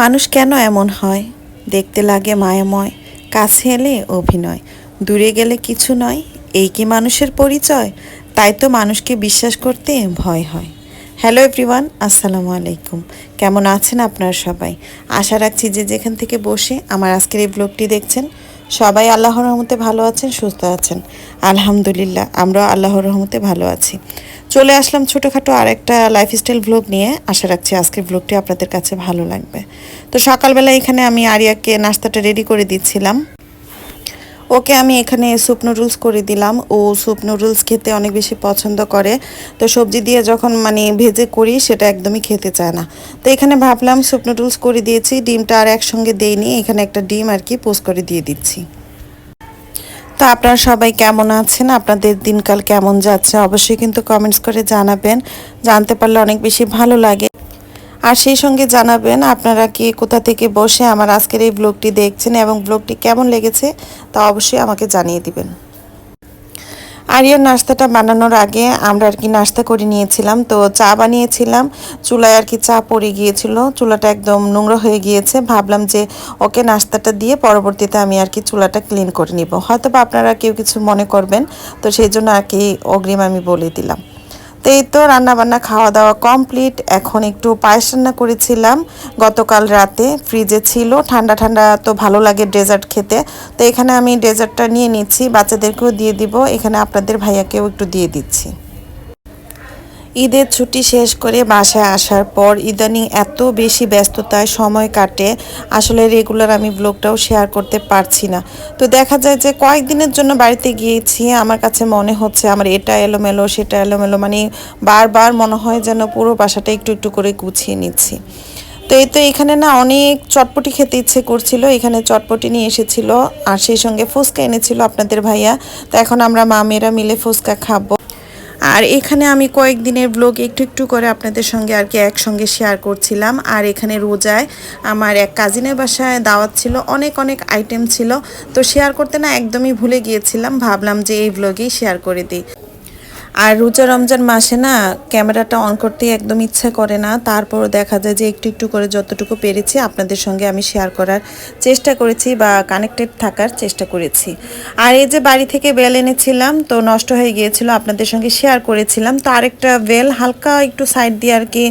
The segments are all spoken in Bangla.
মানুষ কেন এমন হয়? দেখতে লাগে মায়াময়, কাছে এলে অভিনয়। দূরে গেলে কিছু নয়, এই কি মানুষের পরিচয়? তাই তো মানুষকে বিশ্বাস করতে ভয় হয়। হ্যালো এভরিওয়ান, আসসালামু আলাইকুম। কেমন আছেন আপনারা সবাই? আশা রাখছি যে যেখান থেকে বসে আমার আজকের এই ব্লগটি দেখছেন, সবাই আল্লাহর রহমতে ভালো আছেন, সুস্থ আছেন। আলহামদুলিল্লাহ, আমরাও আল্লাহর রহমতে ভালো আছি। চলে আসলাম ছোটোখাটো আর একটা লাইফস্টাইল ভ্লগ নিয়ে। আশা রাখছি আজকের ভ্লগটি আপনাদের কাছে ভালো লাগবে। তো সকালবেলা এখানে আমি আরিয়াকে নাস্তাটা রেডি করে দিচ্ছিলাম। ওকে আমি এখানে স্যুপ নুডলস করে দিলাম। ও স্যুপ নুডলস খেতে অনেক বেশি পছন্দ করে। তো সবজি দিয়ে যখন মানে ভেজে করি, সেটা একদমই খেতে চায় না। তো এখানে ভাবলাম স্যুপ নুডলস করে দিয়েছি। ডিমটা আর একসঙ্গে দেইনি। এখানে একটা ডিম আর কি পোস্ট করে দিয়ে দিচ্ছি। তো আপনারা সবাই কেমন আছেন? আপনাদের দিনকাল কেমন যাচ্ছে? অবশ্যই কিন্তু কমেন্টস করে জানাবেন। জানতে পারলে অনেক বেশি ভালো লাগে। আর সেই সঙ্গে জানাবেন, আপনারা কি কোথা থেকে বসে আমার আজকের এই ব্লগটি দেখছেন এবং ব্লগটি কেমন লেগেছে তা অবশ্যই আমাকে জানিয়ে দিবেন। আরিয়ার নাস্তাটা বানানোর আগে আমরা আর কি নাস্তা করে নিয়েছিলাম। তো চা বানিয়েছিলাম। চুলায় আর কি চা পড়ে গিয়েছিল। চুলাটা একদম নোংরা হয়ে গিয়েছে। ভাবলাম যে ওকে নাস্তাটা দিয়ে পরবর্তীতে আমি আর কি চুলাটা ক্লিন করে নিব। হয়তো বা আপনারা কেউ কিছু মনে করবেন। তো সেই জন্য আর কি অগ্রিম আমি বলে দিলাম। তো এই তো রান্নাবান্না খাওয়া দাওয়া কমপ্লিট এখন একটু পায়েস রান্না করেছিলাম। গতকাল রাতে ফ্রিজে ছিল। ঠান্ডা ঠান্ডা তো ভালো লাগে ডেজার্ট খেতে। তো এখানে আমি ডেজার্টটা নিয়ে নিচ্ছি। বাচ্চাদেরকেও দিয়ে দিব। এখানে আপনাদের ভাইয়াকেও একটু দিয়ে দিচ্ছি। ঈদের ছুটি শেষ করে বাসায় আসার পর ইদানিং এত বেশি ব্যস্ততায় সময় কাটে, আসলে রেগুলার আমি ব্লগটাও শেয়ার করতে পারছি না। তো দেখা যায় যে কয়েকদিনের জন্য বাড়িতে গিয়েছি, আমার কাছে মনে হচ্ছে আমার এটা এলোমেলো, সেটা এলোমেলো মানে বারবার মনে হয় যেন পুরো বাসাটা একটু একটু করে গুছিয়ে নিচ্ছি। তো এই তো এখানে না অনেক চটপটি খেতে ইচ্ছে করছিল, এখানে চটপটি নিয়ে এসেছিল, আর সেই সঙ্গে ফুচকা এনেছিল আপনাদের ভাইয়া। তো এখন আমরা মা মেয়েরা মিলে ফুচকা খাব। আর এখানে আমি কয়েকদিনের ব্লগ একটু একটু করে আপনাদের সঙ্গে আর কি একসঙ্গে শেয়ার করছিলাম। আর এখানে রোজায় আমার এক কাজিনের বাসায় দাওয়াত ছিল, অনেক অনেক আইটেম ছিল। তো শেয়ার করতে না একদমই ভুলে গিয়েছিলাম, ভাবলাম যে এই ব্লগেই শেয়ার করে দিই। আর রোজা রমজান মাসে না ক্যামেরাটা অন করতে একদম ইচ্ছা করে না। তারপর দেখা যায় যে একটু একটু করে যতটুকু পেরেছি আপনাদের সঙ্গে আমি শেয়ার করার চেষ্টা করেছি বা কানেক্টেড থাকার চেষ্টা করেছি। আর এই যে বাড়ি থেকে বেল এনেছিলাম তো নষ্ট হয়ে গিয়েছিল, আপনাদের সঙ্গে শেয়ার করেছিলাম। তো আরেকটা বেল হালকা একটু সাইড দিয়ে আর কি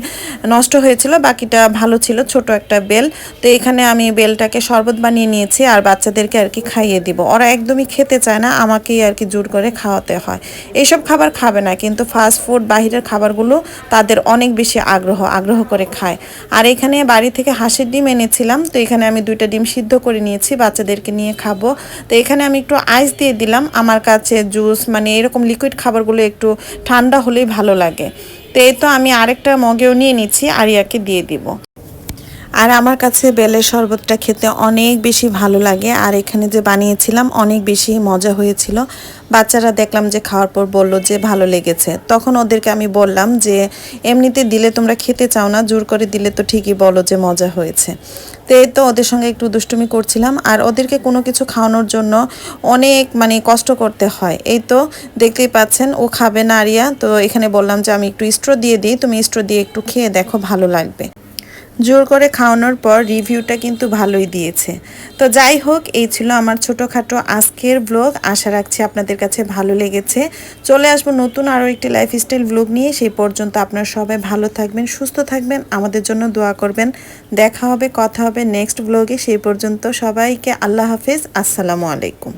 নষ্ট হয়েছিল, বাকিটা ভালো ছিল, ছোট একটা বেল। তো এখানে আমি বেলটাকে শরবত বানিয়ে নিয়েছি আর বাচ্চাদেরকে আর কি খাইয়ে দিব। ওরা একদমই খেতে চায় না, আমাকেই আর কি জোর করে খাওয়াতে হয়। এইসব খাবার খাবে না। কিন্তু ফাস্ট ফুড বাহিরের খাবারগুলো তাদের অনেক বেশি আগ্রহ আগ্রহ করে খায়। আর এখানে বাড়ি থেকে হাঁসের ডিম এনেছিলাম, তো এখানে আমি দুইটা ডিম সিদ্ধ করে নিয়েছি, বাচ্চাদেরকে নিয়ে খাব। তো এখানে আমি একটু আইস দিয়ে দিলাম, আমার কাছে জুস মানে এরকম লিকুইড খাবারগুলো একটু ঠান্ডা হলেই ভালো লাগে। তো এই তো আমি আরেকটা মগেও নিয়ে নিচ্ছি, আরিয়াকে দিয়ে দিব। আর আমার কাছে বেলের শরবতটা খেতে অনেক বেশি ভালো লাগে। আর এখানে যে বানিয়েছিলাম, অনেক বেশি মজা হয়েছিল। বাচ্চারা দেখলাম যে খাওয়ার পর বলল যে ভালো লেগেছে। তখন ওদেরকে আমি বললাম যে, এমনিতে দিলে তোমরা খেতে চাও না, জোর করে দিলে তো ঠিকই বলো যে মজা হয়েছে। তো এই তো ওদের সঙ্গে একটু দুষ্টুমি করছিলাম। আর ওদেরকে কোনো কিছু খাওয়ানোর জন্য অনেক মানে কষ্ট করতে হয়। এই তো দেখতেই পাচ্ছেন, ও খাবে না আরিয়া। তো এখানে বললাম যে, আমি একটু স্ট্রো দিয়ে দিই। তুমি স্ট্রো দিয়ে একটু খেয়ে দেখো, ভালো লাগবে। জোর করে খাওয়ানোর পর রিভিউটা কিন্তু ভালোই দিয়েছে। তো যাই হোক, এই ছিল আমার ছোটোখাটো আজকের ব্লগ আশা রাখছি আপনাদের কাছে ভালো লেগেছে। চলে আসব নতুন আরও একটি লাইফস্টাইল ব্লগ নিয়ে। সেই পর্যন্ত আপনারা সবাই ভালো থাকবেন, সুস্থ থাকবেন, আমাদের জন্য দোয়া করবেন। দেখা হবে, কথা হবে নেক্সট ব্লগে সেই পর্যন্ত সবাইকে আল্লাহ হাফিজ। আসসালামু আলাইকুম।